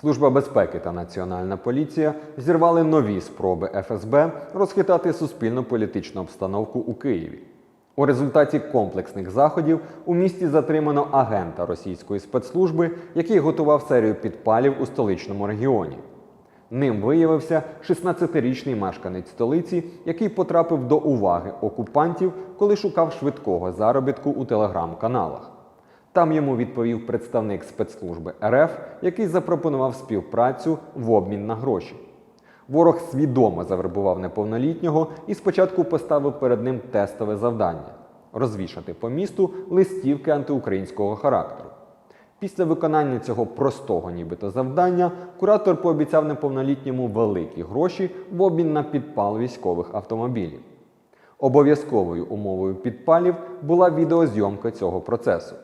Служба безпеки та Національна поліція зірвали нові спроби ФСБ розхитати суспільно-політичну обстановку у Києві. У результаті комплексних заходів у місті затримано агента російської спецслужби, який готував серію підпалів у столичному регіоні. Ним виявився 16-річний мешканець столиці, який потрапив до уваги окупантів, коли шукав швидкого заробітку у телеграм-каналах. Там йому відповів представник спецслужби РФ, який запропонував співпрацю в обмін на гроші. Ворог свідомо завербував неповнолітнього і спочатку поставив перед ним тестове завдання розвішати по місту листівки антиукраїнського характеру. Після виконання цього простого нібито завдання куратор пообіцяв неповнолітньому великі гроші в обмін на підпал військових автомобілів. Обов'язковою умовою підпалів була відеозйомка цього процесу.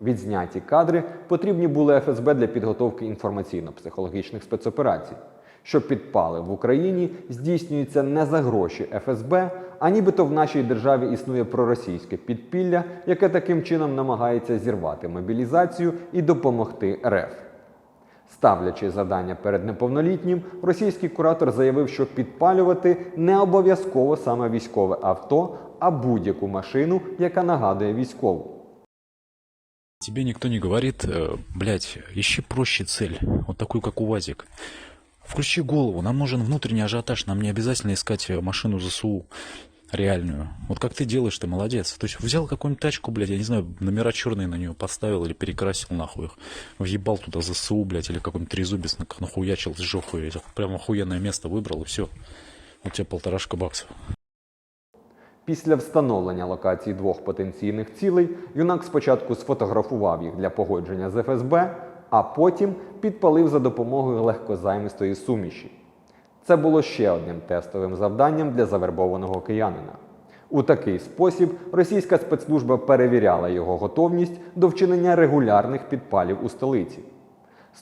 Відзняті кадри потрібні були ФСБ для підготовки інформаційно-психологічних спецоперацій, що підпали в Україні здійснюються не за гроші ФСБ, а нібито в нашій державі існує проросійське підпілля, яке таким чином намагається зірвати мобілізацію і допомогти РФ. Ставлячи завдання перед неповнолітнім, російський куратор заявив, що підпалювати не обов'язково саме військове авто, а будь-яку машину, яка нагадує військову. Тебе никто не говорит, э, блядь, ищи проще цель, вот такую, как УАЗик. Включи голову, нам нужен внутренний ажиотаж, нам не обязательно искать э, машину ЗСУ реальную. Вот как ты делаешь, ты молодец. То есть взял какую-нибудь тачку, блядь, я не знаю, номера черные на нее поставил или перекрасил нахуй их. Въебал туда ЗСУ, блядь, или какой-нибудь трезубец нах- нахуячил, сжег ее. Прям охуенное место выбрал и все. У тебя полторашка баксов. Після встановлення локації двох потенційних цілей юнак спочатку сфотографував їх для погодження з ФСБ, а потім підпалив за допомогою легкозаймистої суміші. Це було ще одним тестовим завданням для завербованого киянина. У такий спосіб російська спецслужба перевіряла його готовність до вчинення регулярних підпалів у столиці.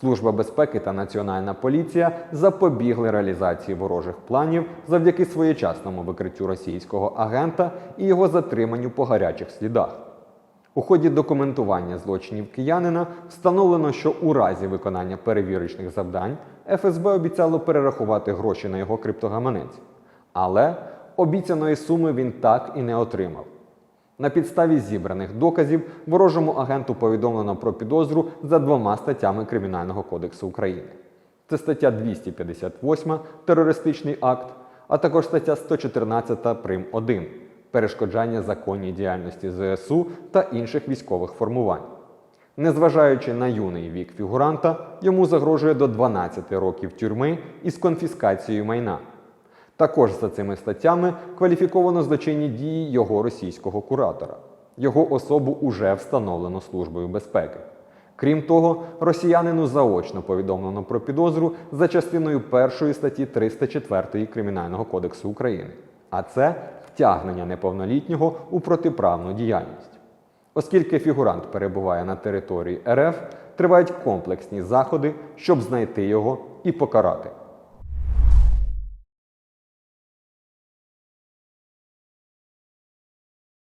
Служба безпеки та Національна поліція запобігли реалізації ворожих планів завдяки своєчасному викриттю російського агента і його затриманню по гарячих слідах. У ході документування злочинів киянина встановлено, що у разі виконання перевірочних завдань ФСБ обіцяло перерахувати гроші на його криптогаманець. Але обіцяної суми він так і не отримав. На підставі зібраних доказів ворожому агенту повідомлено про підозру за двома статтями Кримінального кодексу України. Це стаття 258 терористичний акт, а також стаття 114 прим 1 перешкоджання законній діяльності ЗСУ та інших військових формувань. Незважаючи на юний вік фігуранта, йому загрожує до 12 років тюрми із конфіскацією майна. Також за цими статтями кваліфіковано злочинні дії його російського куратора. Його особу уже встановлено Службою безпеки. Крім того, росіянину заочно повідомлено про підозру за частиною 1 статті 304 Кримінального кодексу України, а це втягнення неповнолітнього у протиправну діяльність. Оскільки фігурант перебуває на території РФ, тривають комплексні заходи, щоб знайти його і покарати.